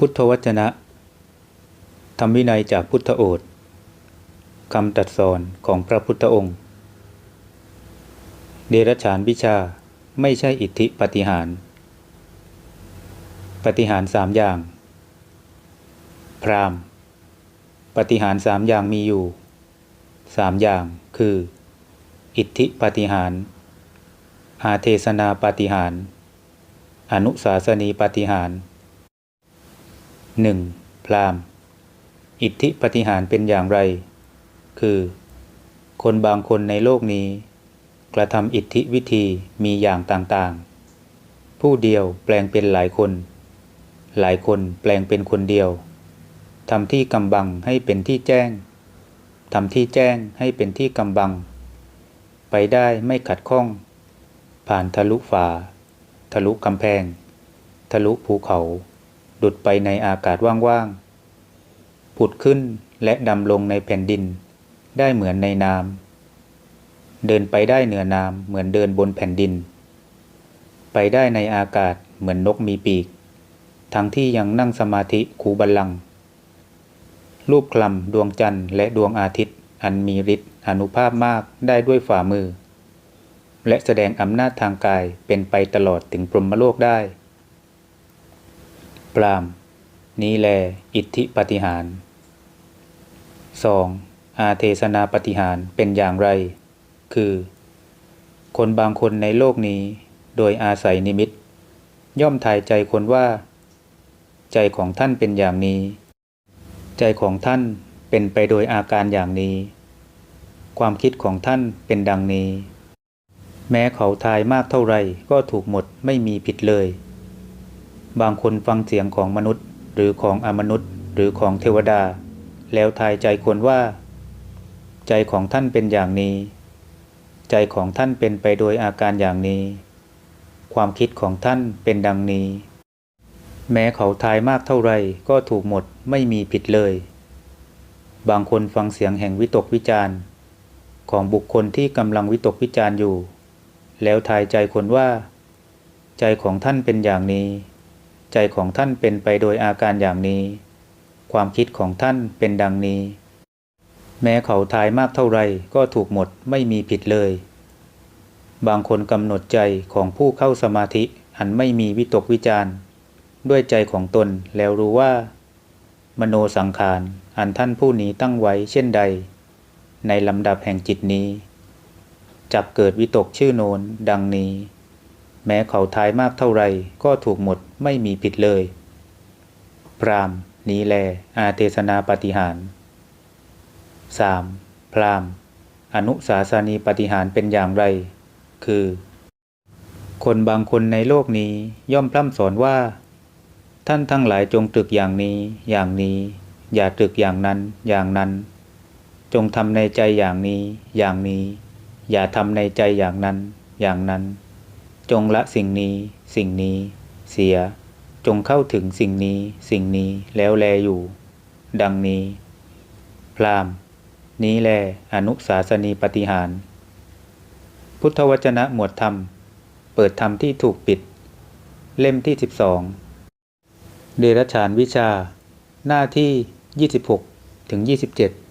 พุทธวจนะ ธรรมวินัยจากพุทธโอษฐ์คำตัดสอนของพระพุทธองค์ เดรัจฉานวิชาไม่ใช่อิทธิปฏิหาร ปฏิหารสามอย่าง พรามปฏิหารสามอย่างมีอยู่สามอย่างคือ อิทธิปฏิหาร อาเทศนาปฏิหาร อนุสาสนีปฏิหาร หนึ่งพราหมณ์อิทธิปฏิหารเป็นอย่างไร คือ คนบางคนในโลกนี้ กระทำอิทธิวิธีมีอย่างต่างๆ ผู้เดียวแปลงเป็นหลายคน หลายคนแปลงเป็นคนเดียวทำที่กำบังให้เป็นที่แจ้งทำที่แจ้งให้เป็นที่กำบัง ไปได้ไม่ขัดข้อง ผ่านทะลุฝา ทะลุกำแพง ทะลุภูเขา ดุดไปในอากาศว่างๆ ผุดขึ้นและดำลงในแผ่นดิน ได้เหมือนในน้ำ เดินไปได้เหนือน้ำเหมือนเดินบนแผ่นดิน ไปได้ในอากาศเหมือนนกมีปีก ทั้งที่ยังนั่งสมาธิคูบัลลัง รูปคลำดวงจันทร์และดวงอาทิตย์ อันมีฤทธิ์อนุภาพมากได้ด้วยฝ่ามือ และแสดงอำนาจทางกายเป็นไปตลอดถึงพรหมโลกได้ ปราม นี้แล อิทธิปฏิหาร 2. อาเทศนาปฏิหารเป็นอย่างไร คือ คนบางคนในโลกนี้ โดยอาศัยนิมิต ย่อมทายใจคนว่า ใจของท่านเป็นอย่างนี้ ใจของท่านเป็นไปโดยอาการอย่างนี้ ความคิดของท่านเป็นดังนี้ แม้เขาทายมากเท่าไรก็ถูกหมดไม่มีผิดเลย บางคนฟังเสียงของมนุษย์ หรือของอมนุษย์ หรือของเทวดา แล้วทายใจคนว่า ใจของท่านเป็นอย่างนี้ ใจของท่านเป็นไปโดยอาการอย่างนี้ ความคิดของท่านเป็นดังนี้ แม้เขาทายมากเท่าไรก็ถูกหมดไม่มีผิดเลย บางคนฟังเสียงแห่งวิตกวิจารณ์ของบุคคลที่กำลังวิตกวิจารณ์อยู่ แล้วทายใจคนว่า ใจของท่านเป็นอย่างนี้ ใจของท่านเป็นไปโดยอาการอย่างนี้ ความคิดของท่านเป็นดังนี้ แม้เขาทายมากเท่าไรก็ถูกหมดไม่มีผิดเลย บางคนกำหนดใจของผู้เข้าสมาธิอันไม่มีวิตกวิจารณ์ด้วยใจของตนแล้วรู้ว่า มโนสังขารอันท่านผู้นี้ตั้งไว้เช่นใด ในลำดับแห่งจิตนี้จับเกิดวิตกชื่อโนนดังนี้ แม้เขาทายมากเท่าไรก็ถูกหมดไม่มีผิดเลย พรามนี้แล อาเทศนาปฏิหาร 3. พรามอนุสาสนีปฏิหารเป็นอย่างไร คือ คนบางคนในโลกนี้ย่อมพร่ำสอนว่า ท่านทั้งหลายจงตรึกอย่างนี้ อย่างนี้ อย่าตรึกอย่างนั้น อย่างนั้น จงทำในใจอย่างนี้ อย่างนี้ อย่าทำในใจอย่างนั้น อย่างนั้น จงละสิ่งนี้ สิ่งนี้ เสีย จงเข้าถึงสิ่งนี้ สิ่งนี้แล้วแลอยู่ ดังนี้ พรามนี้แลอนุสาสนีปฏิหาร พุทธวจนะหมวดธรรม เปิดธรรมที่ถูกปิด เล่มที่ 12 เดรัจฉานวิชา หน้าที่ 26ถึง27